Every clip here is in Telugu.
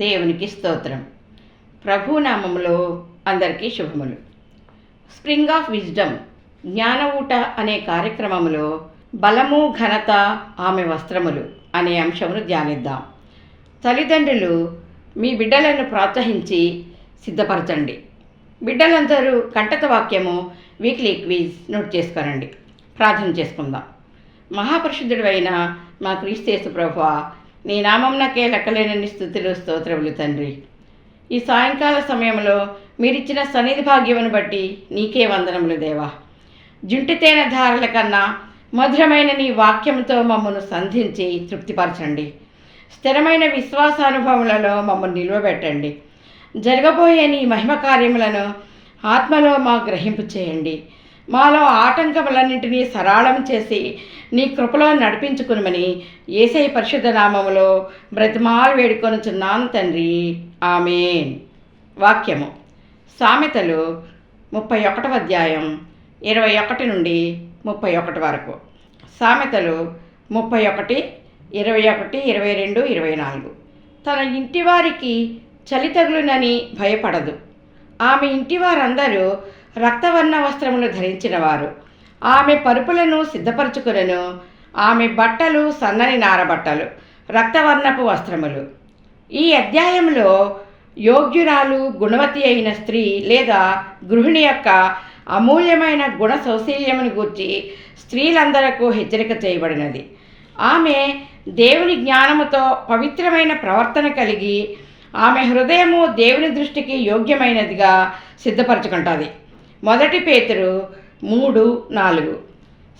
దేవునికి స్తోత్రం. ప్రభునామములో అందరికీ శుభములు. స్ప్రింగ్ ఆఫ్ విజ్డమ్ జ్ఞాన ఊట అనే కార్యక్రమంలో బలము ఘనత ఆమె వస్త్రములు అనే అంశమును ధ్యానిద్దాం. తల్లిదండ్రులు మీ బిడ్డలను ప్రోత్సహించి సిద్ధపరచండి. బిడ్డలందరూ కంటత వాక్యము వీక్లీ క్విజ్ నోట్ చేసుకోనండి. ప్రార్థన చేసుకుందాం. మహాపరిశుద్ధుడు అయిన మా క్రీస్తేసు ప్రభు నీ నామం నాకే లెక్కలేనన్ని స్థుతులు స్తోత్రములు తండ్రి. ఈ సాయంకాల సమయంలో మీరిచ్చిన సన్నిధి భాగ్యమును బట్టి నీకే వందనములు దేవా. జుంటితేన ధారల కన్నా మధురమైన నీ వాక్యంతో మమ్మను సంధించి తృప్తిపరచండి. స్థిరమైన విశ్వాసానుభవములలో మమ్మల్ని నిలువబెట్టండి. జరగబోయే నీ మహిమ కార్యములను ఆత్మలో మా గ్రహింపు చేయండి మాలో ఆటంకములన్నింటినీ సరళం చేసి నీ కృపలో నడిపించుకునమని ఏసై పరిశుద్ధ నామములో బ్రతిమాలు వేడుకొనుచున్నాను తండ్రి. ఆమెన్. వాక్యము. సామెతలు ముప్పై ఒకటవ అధ్యాయం ఇరవై ఒకటి నుండి ముప్పై ఒకటి వరకు. సామెతలు ముప్పై ఒకటి ఇరవై ఒకటి ఇరవై రెండు ఇరవై నాలుగు. తన ఇంటి వారికి చలి తగులునని భయపడదు. ఆమె ఇంటి వారందరూ రక్తవర్ణ వస్త్రములు ధరించిన వారు ఆమె పరుపులను సిద్ధపరచుకునను. ఆమె బట్టలు సన్నని నారబట్టలు రక్తవర్ణపు వస్త్రములు. ఈ అధ్యాయంలో యోగ్యురాలు గుణవతి అయిన స్త్రీ లేదా గృహిణి యొక్క అమూల్యమైన గుణ సౌశీల్యమును గూర్చి స్త్రీలందరకు హెచ్చరిక చేయబడినది. ఆమె దేవుని జ్ఞానముతో పవిత్రమైన ప్రవర్తన కలిగి ఆమె హృదయము దేవుని దృష్టికి యోగ్యమైనదిగా సిద్ధపరచుకుంటుంది. మొదటి పేతురు మూడు నాలుగు.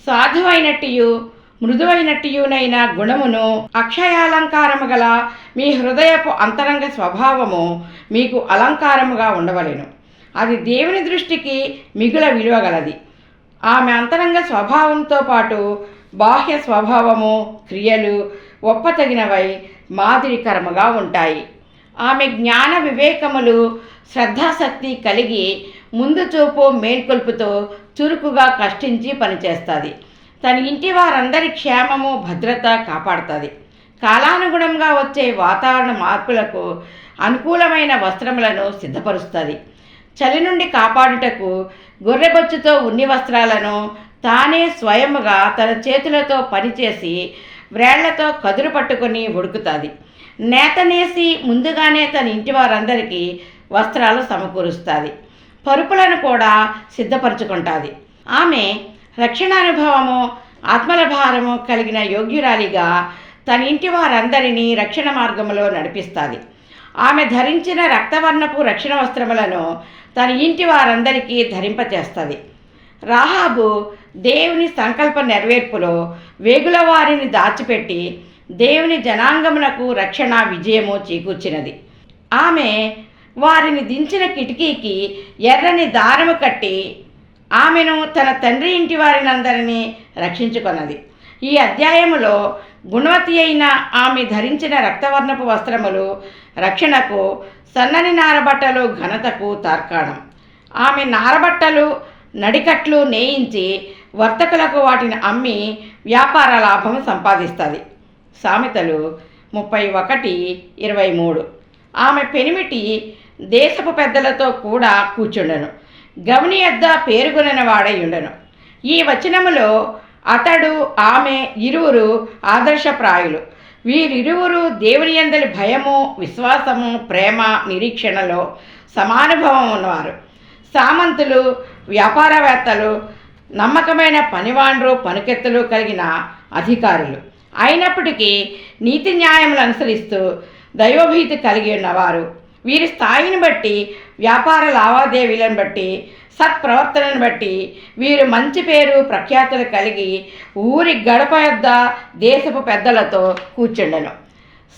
సాధువైనట్టియు మృదువైనట్టియునైన గుణమును అక్షయాలంకారము గల మీ హృదయపు అంతరంగ స్వభావము మీకు అలంకారముగా ఉండవలెను. అది దేవుని దృష్టికి మిగుల విలువగలది ఆమె అంతరంగ స్వభావంతో పాటు బాహ్య స్వభావము క్రియలు ఒప్పతగినవై మాదిరికరముగా ఉంటాయి. ఆమె జ్ఞాన వివేకములు శ్రద్ధాశక్తి కలిగి ముందు చూపు మేల్కొల్పుతో చురుకుగా కష్టించి పనిచేస్తుంది. తన ఇంటి వారందరి క్షేమము భద్రత కాపాడుతుంది. కాలానుగుణంగా వచ్చే వాతావరణ మార్పులకు అనుకూలమైన వస్త్రములను సిద్ధపరుస్తుంది. చలి నుండి కాపాడుటకు గొర్రెబొచ్చుతో ఉన్ని వస్త్రాలను తానే స్వయముగా తన చేతులతో పనిచేసి వ్రేళ్ళతో కదురు పట్టుకొని ఉడుకుతుంది. నేతనేసి ముందుగానే తన ఇంటి వారందరికీ వస్త్రాలు సమకూరుస్తుంది. పరుపులను కూడా సిద్ధపరచుకుంటుంది. ఆమె రక్షణానుభవము ఆత్మల భారము కలిగిన యోగ్యురాలిగా తన ఇంటి వారందరినీ రక్షణ మార్గములో నడిపిస్తుంది. ఆమె ధరించిన రక్తవర్ణపు రక్షణ వస్త్రములను తన ఇంటి వారందరికీ ధరింపచేస్తుంది. రాహాబు దేవుని సంకల్ప నెరవేర్పులో వేగుల వారిని దాచిపెట్టి దేవుని జనాంగమునకు రక్షణ విజయము చేకూర్చినది. ఆమె వారిని దించిన కిటికీకి ఎర్రని దారము కట్టి ఆమెను తన తండ్రి ఇంటి వారినందరినీ రక్షించుకొన్నది. ఈ అధ్యాయములో గుణవతి అయిన ఆమె ధరించిన రక్తవర్ణపు వస్త్రములు రక్షణకు సన్నని నారబట్టలు ఘనతకు తార్కాణం. ఆమె నారబట్టలు నడికట్లు నేయించి వర్తకులకు వాటిని అమ్మి వ్యాపార లాభం సంపాదిస్తుంది. సామెతలు ముప్పై ఒకటి ఇరవై మూడు. ఆమె పెనిమిటి దేశపు పెద్దలతో కూడా కూర్చుండను. గవనియద్ద యొద్ద వాడై ఉండను. ఈ వచనములో అతడు ఆమె ఇరువురు ఆదర్శప్రాయులు. వీరిరువురు దేవుని అందరి భయము విశ్వాసము ప్రేమ నిరీక్షణలో సమానుభవం ఉన్నవారు. సామంతులు వ్యాపారవేత్తలు నమ్మకమైన పనివాండ్రు పనికెత్తులు కలిగిన అధికారులు. అయినప్పటికీ నీతి న్యాయములు అనుసరిస్తూ దైవభీతి కలిగి ఉన్నవారు వీరి స్థాయిని బట్టి వ్యాపార లావాదేవీలను బట్టి సత్ప్రవర్తనను బట్టి వీరు మంచి పేరు ప్రఖ్యాతులు కలిగి ఊరి గడప యొద్ద దేశపు పెద్దలతో కూర్చుండెను.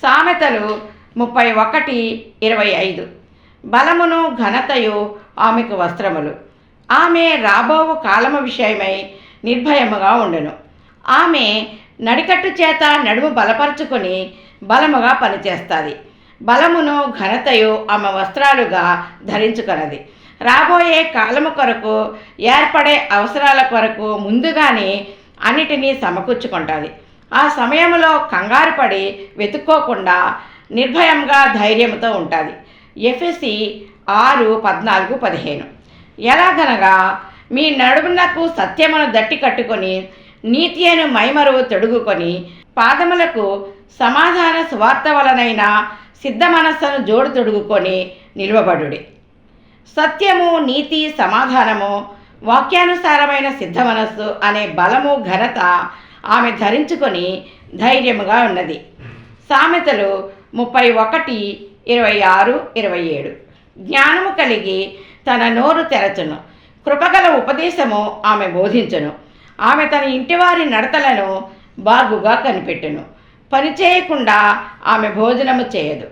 సామెతలు ముప్పై ఒకటి ఇరవై ఐదు. బలమును ఘనతయు ఆమెకు వస్త్రములు. ఆమె రాబో కాలము విషయమై నిర్భయముగా ఉండెను. ఆమె నడికట్టు చేత నడుము బలపరుచుకొని బలముగా పనిచేస్తుంది. బలమును ఘనతయు ఆమె వస్త్రాలుగా ధరించుకొనది. రాబోయే కాలము కొరకు ఏర్పడే అవసరాల కొరకు ముందుగానే అన్నిటినీ సమకూర్చుకుంటుంది. ఆ సమయంలో కంగారు పడి వెతుక్కోకుండా నిర్భయంగా ధైర్యంతో ఉంటుంది. ఎఫ్ఎసి ఆరు పద్నాలుగు పదిహేను. ఎలాగనగా మీ నడుమునకు సత్యమును దట్టి కట్టుకొని నీతియను మైమరువు తొడుగుకొని పాదములకు సమాధాన సువార్త వలనైన సిద్ధ మనస్సును జోడు తొడుగుకొని నిలువబడుడి. సత్యము నీతి సమాధానము వాక్యానుసారమైన సిద్ధ మనస్సు అనే బలము ఘనత ఆమె ధరించుకొని ధైర్యముగా ఉన్నది. సామెతలు ముప్పై ఒకటి ఇరవై ఆరు ఇరవై ఏడు. జ్ఞానము కలిగి తన నోరు తెరచును. కృపగల ఉపదేశము ఆమె బోధించును. ఆమె తన ఇంటివారి నడతలను బాగుగా కనిపెట్టును. పనిచేయకుండా ఆమె భోజనము చేయదు.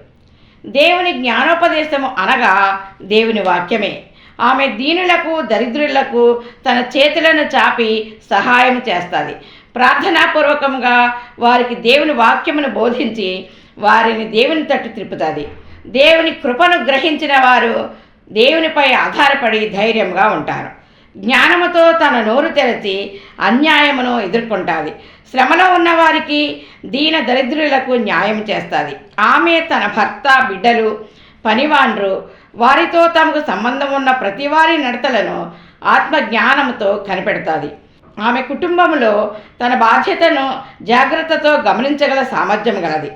దేవుని జ్ఞానోపదేశము అనగా దేవుని వాక్యమే. ఆమె దీనులకు దరిద్రులకు తన చేతులను చాపి సహాయం చేస్తుంది. ప్రార్థనాపూర్వకంగా వారికి దేవుని వాక్యమును బోధించి వారిని దేవుని తట్టు తిప్పుతుంది. దేవుని కృపను గ్రహించిన వారు దేవునిపై ఆధారపడి ధైర్యంగా ఉంటారు. జ్ఞానముతో తన నోరు తెరచి అన్యాయమును ఎదుర్కొంటుంది. శ్రమలో ఉన్నవారికి దీన దరిద్రులకు న్యాయం చేస్తుంది. ఆమె తన భర్త బిడ్డలు పనివాండ్రు వారితో తమకు సంబంధం ఉన్న ప్రతి వారి నడతలను ఆత్మజ్ఞానంతో కనిపెడుతుంది. ఆమె కుటుంబంలో తన బాధ్యతను జాగ్రత్తతో గమనించగల సామర్థ్యం గలది.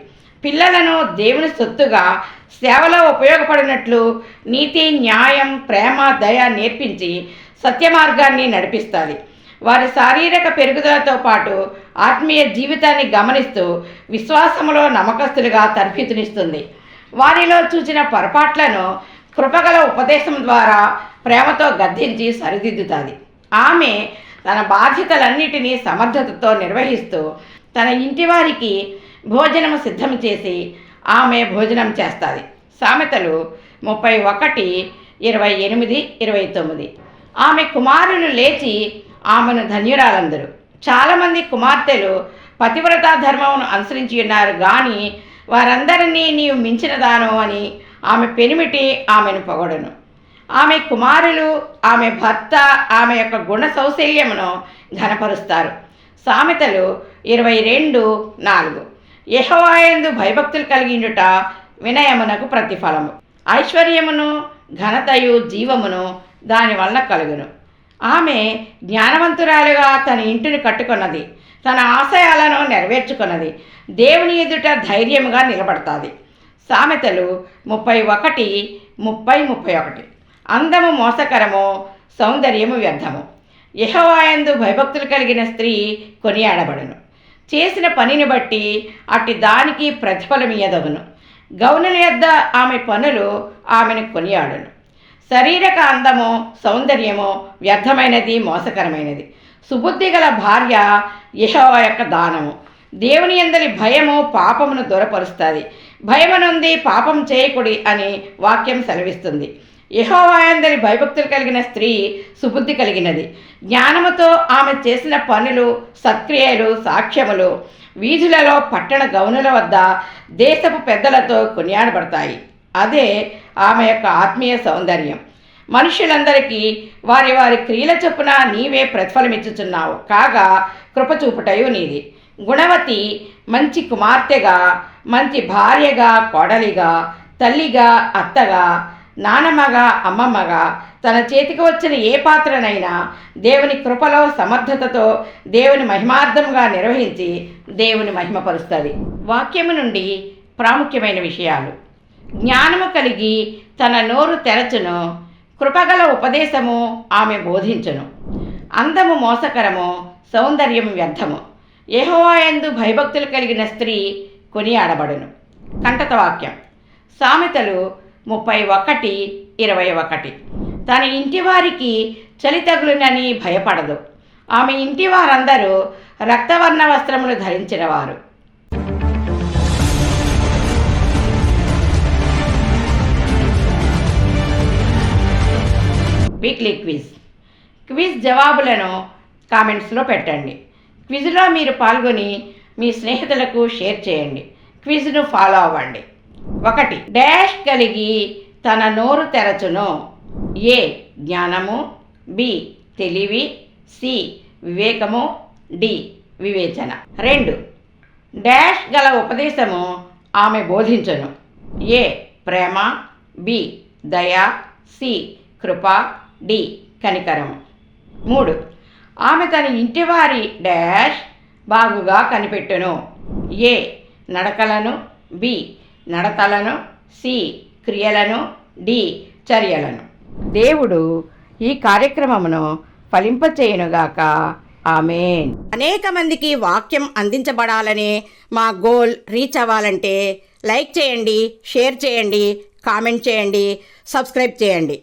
పిల్లలను దేవుని సొత్తుగా సేవలో ఉపయోగపడినట్లు నీతి న్యాయం ప్రేమ దయ నేర్పించి సత్య మార్గాన్ని నడిపిస్తుంది. వారి శారీరక పెరుగుదలతో పాటు ఆత్మీయ జీవితాన్ని గమనిస్తూ విశ్వాసములో నమ్మకస్తులుగా తర్ఫీతునిస్తుంది. వారిలో చూసిన పొరపాట్లను కృపగల ఉపదేశం ద్వారా ప్రేమతో గద్దించి సరిదిద్దుతుంది. ఆమె తన బాధ్యతలన్నిటినీ సమర్థతతో నిర్వహిస్తూ తన ఇంటి వారికి భోజనము సిద్ధం చేసి ఆమె భోజనం చేస్తుంది. సామెతలు ముప్పై ఒకటి ఇరవై ఎనిమిది ఇరవై తొమ్మిది. ఆమె కుమారులు లేచి ఆమెను ధన్యురాలందరూ. చాలామంది కుమార్తెలు పతివ్రత ధర్మమును అనుసరించి ఉన్నారు. కానీ వారందరినీ నీవు మించినదాను అని ఆమె పెనిమిటి ఆమెను పొగడును. ఆమె కుమారులు ఆమె భర్త ఆమె యొక్క గుణ సౌశల్యమును ఘనపరుస్తారు. సామెతలు ఇరవై రెండు నాలుగు. యహోవాయందు భయభక్తులు కలిగిండుట వినయమునకు ప్రతిఫలము. ఐశ్వర్యమును ఘనతయు జీవమును దానివల్ల కలుగును. ఆమె జ్ఞానవంతురాలుగా తన ఇంటిని కట్టుకున్నది. తన ఆశయాలను నెరవేర్చుకున్నది. దేవుని ఎదుట ధైర్యముగా నిలబడతాది. సామెతలు ముప్పై ఒకటి ముప్పై ముప్పై ఒకటి. అందము మోసకరము సౌందర్యము వ్యర్థము. యహవాయందు భయభక్తులు కలిగిన స్త్రీ కొనియాడబడును. చేసిన పనిని బట్టి అట్టి దానికి ప్రతిఫలమియదగును గౌనుల యొద్ద ఆమె పనులు ఆమెను కొనియాడును. శరీరక అందము సౌందర్యము వ్యర్థమైనది మోసకరమైనది. సుబుద్ధి గల భార్య యహోవ యొక్క దానము. దేవుని ఎందలి భయము పాపమును దూరపరుస్తుంది. భయమనుంది పాపం చేయకుడి అని వాక్యం సెలవిస్తుంది. యహోవాయందరి భయభక్తులు కలిగిన స్త్రీ సుబుద్ధి కలిగినది. జ్ఞానముతో ఆమె చేసిన పనులు సత్క్రియలు సాక్ష్యములు వీధులలో పట్టణ గౌనుల వద్ద దేశపు పెద్దలతో కొనియాడబడతాయి. అదే ఆమె యొక్క ఆత్మీయ సౌందర్యం. మనుషులందరికీ వారి వారి క్రియల చొప్పున నీవే ప్రతిఫలమిచ్చుచున్నావు. కాగా కృపచూపుటయు నీది. గుణవతి మంచి కుమార్తెగా మంచి భార్యగా కోడలిగా తల్లిగా అత్తగా నానమ్మగా అమ్మమ్మగా తన చేతికి వచ్చిన ఏ పాత్రనైనా దేవుని కృపలో సమర్థతతో దేవుని మహిమార్థంగా నిర్వహించి దేవుని మహిమపరుస్తుంది. వాక్యము నుండి ప్రాముఖ్యమైన విషయాలు. జ్ఞానము కలిగి తన నోరు తెరచును. కృపగల ఉపదేశము ఆమె బోధించును. అందము మోసకరము సౌందర్యము వ్యర్థము. యహోవాయందు భయభక్తులు కలిగిన స్త్రీ కొనియాడబడును. కంటత వాక్యం. సామెతలు ముప్పై ఒకటి ఇరవై ఒకటి తన ఇంటి వారికి చలి తగులునని భయపడదు. ఆమె ఇంటి వారందరూ రక్తవర్ణ వస్త్రములు ధరించినవారు. Weekly quiz. క్విజ్ జవాబులను కామెంట్స్లో పెట్టండి. క్విజ్లో మీరు పాల్గొని మీ స్నేహితులకు షేర్ చేయండి. క్విజ్ను ఫాలో అవ్వండి. ఒకటి డాష్ కలిగి తన నోరు తెరచును. ఏ జ్ఞానము. బి తెలివి. సి వివేకము. డి వివేచన. రెండు డాష్ గల ఉపదేశము ఆమె బోధించను. ఏ ప్రేమ. బి దయ. సి కృప. డి కనికరం. మూడు ఆమె తన ఇంటివారి డాష్ బాగుగా కనిపెట్టును. ఏ నడకలను. బి నడతలను. సి క్రియలను. డి చర్యలను. దేవుడు ఈ కార్యక్రమమును ఫలింపచేయునుగాక. ఆమెన్. అనేక మందికి వాక్యం అందించబడాలనే మా గోల్ రీచ్ అవ్వాలంటే లైక్ చేయండి షేర్ చేయండి కామెంట్ చేయండి సబ్స్క్రైబ్ చేయండి.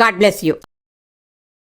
God bless you.